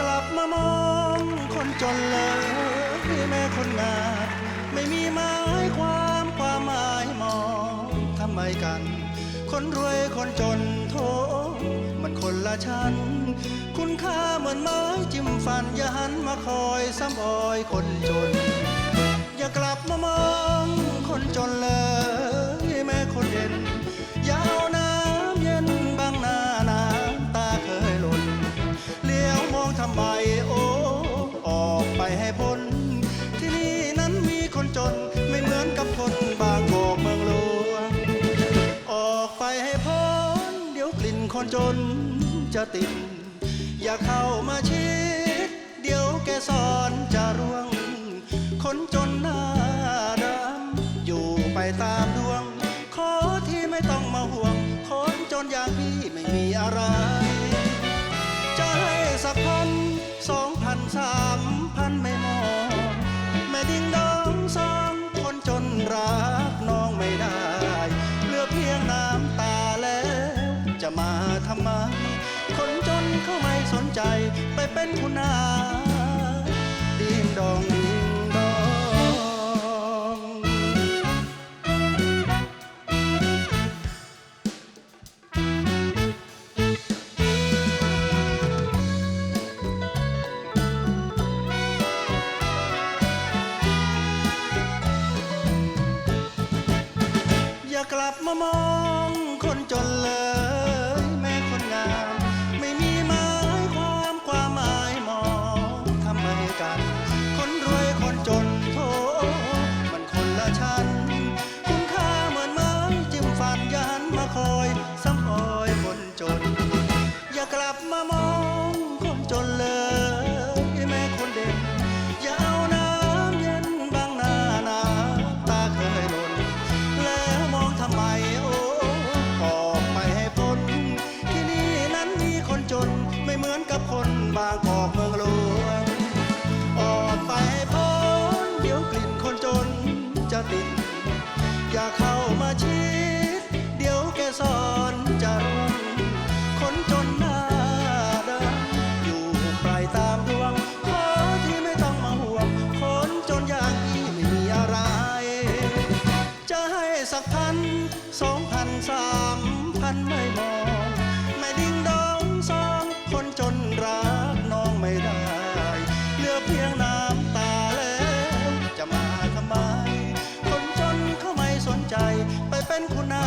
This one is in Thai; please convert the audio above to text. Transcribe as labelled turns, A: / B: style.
A: กลับมามองคนจนเลยแม่คนงามไม่มีหมายความความหมายมองทำไมกัน คนรวยคนจนโทมันคนละชั้น คุณค่าเหมือนไม้จิ้มฟันอย่าหันมาคอยซ้ำออยคนจน คนจนจะติด อย่าเข้ามาชิด เดี๋ยวแกสอนจะร่วง คนจนหน้าดำอยู่ไปตามดวง ขอที่ไม่ต้องมาห่วง คนจนอย่างพี่ไม่มีอะไร จะให้สักพันสองพันสามพันไม่มอง แม่ดิ้งดองสองคนจนรัก สนใจไปเป็นคุณนายดิ้งดองดิ้งดองอย่ากลับมามองคนจนเลย จนไม่เหมือนกับคนบางกอกเมืองหลวงออกไปพ้นเดี๋ยวกลิ่นคนจนจะติด อย่าเข้ามาชิด เดี๋ยวแกสอนจะร่วงคนจนหน้าดำอยู่ปลายตามดวงขอที่ไม่ต้องมาห่วง คนจนอย่างพี่ไม่มีอะไร จะให้สักพันสองพันสามพันไม่มอง ใจไปเป็นคุณา